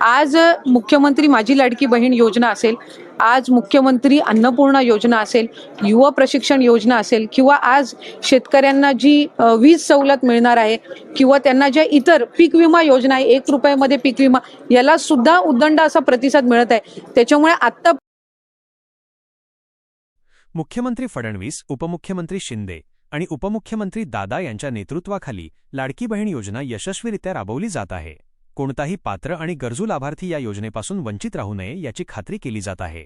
आज मुख्यमंत्री माझी लाडकी बहीण योजना असेल आज मुख्यमंत्री अन्नपूर्णा योजना असेल युवा प्रशिक्षण योजना असेल किंवा आज शेतकऱ्यांना जी वीज सवलत मिळणार आहे किंवा त्यांना ज्या इतर पीक विमा योजना आहे एक रुपयामध्ये पीक विमा याला सुद्धा उदंड असा प्रतिसाद मिळत आहे. त्याच्यामुळे आत्ता मुख्यमंत्री फडणवीस उपमुख्यमंत्री शिंदे आणि उपमुख्यमंत्री दादा यांच्या नेतृत्वाखाली लाडकी बहीण योजना यशस्वीरित्या राबवली जात आहे. कोणताही पात्र आणि गरजू लाभार्थी या योजनेपासून वंचित राहू नये याची खात्री केली जात आहे.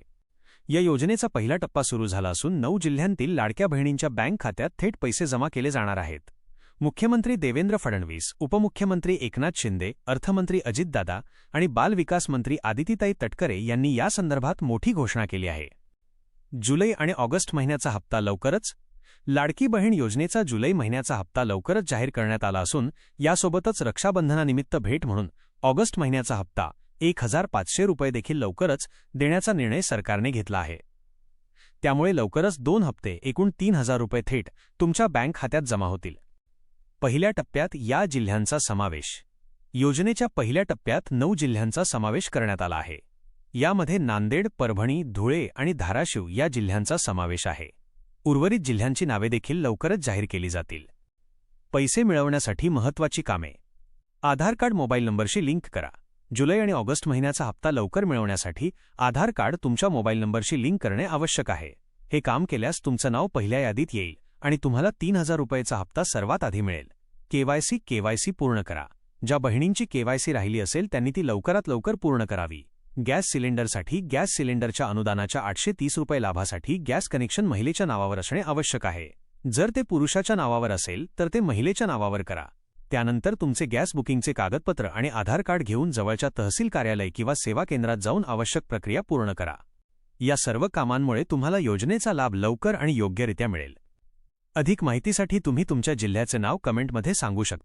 या योजनेचा पहिला टप्पा सुरू झाला असून नऊ जिल्ह्यांतील लाडक्या बहिणींच्या बँक खात्यात थेट पैसे जमा केले जाणार आहेत. मुख्यमंत्री देवेंद्र फडणवीस उपमुख्यमंत्री एकनाथ शिंदे अर्थमंत्री अजितदादा आणि बालविकास मंत्री आदितीताई तटकरे यांनी यासंदर्भात मोठी घोषणा केली आहे. जुलै आणि ऑगस्ट महिन्याचा हप्ता लवकरच लाडकी बहीण योजनेचा जुलै महिन्याचा हप्ता लवकरच जाहीर करण्यात आला असून यासोबतच रक्षाबंधनानिमित्त भेट म्हणून ऑगस्ट महिन्याचा हप्ता एक हजार पाचशे रुपये देखील लवकरच देण्याचा निर्णय सरकारने घेतला आहे. त्यामुळे लवकरच दोन हप्ते एकूण तीन हजार रुपये थेट तुमच्या बँक खात्यात जमा होतील. पहिल्या टप्प्यात या जिल्ह्यांचा समावेश. योजनेच्या पहिल्या टप्प्यात नऊ जिल्ह्यांचा समावेश करण्यात आला आहे. यामध्ये नांदेड परभणी धुळे आणि धाराशिव या जिल्ह्यांचा समावेश आहे. उर्वरित जिल्ह्यांची नावे देखील लवकरच जाहीर केली जातील. पैसे मिळवण्यासाठी महत्त्वाची कामे. आधार कार्ड मोबाईल नंबरशी लिंक करा. जुलै आणि ऑगस्ट महिन्याचा हप्ता लवकर मिळवण्यासाठी आधार कार्ड तुमच्या मोबाईल नंबरशी लिंक करणे आवश्यक आहे. हे काम केल्यास तुमचं नाव पहिल्या यादीत येईल आणि तुम्हाला तीन हजार रुपयेचा हप्ता सर्वात आधी मिळेल. केवायसी केवायसी पूर्ण करा. ज्या बहिणींची केवायसी राहिली असेल त्यांनी ती लवकरात लवकर पूर्ण करावी. गॅस सिलेंडरसाठी गॅस सिलेंडरच्या अनुदानाच्या आठशे तीस रुपये लाभासाठी गॅस कनेक्शन महिलेच्या नावावर असणे आवश्यक आहे. जर ते पुरुषाच्या नावावर असेल तर ते महिलेच्या नावावर करा. त्यानंतर तुमचे गॅस बुकिंगचे कागदपत्र आणि आधार कार्ड घेऊन जवळच्या तहसील कार्यालय किंवा सेवा केंद्रात जाऊन आवश्यक प्रक्रिया पूर्ण करा. या सर्व कामांमुळे तुम्हाला योजनेचा लाभ लवकर आणि योग्यरित्या मिळेल. अधिक माहितीसाठी तुम्ही तुमच्या जिल्ह्याचे नाव कमेंटमध्ये सांगू शकता.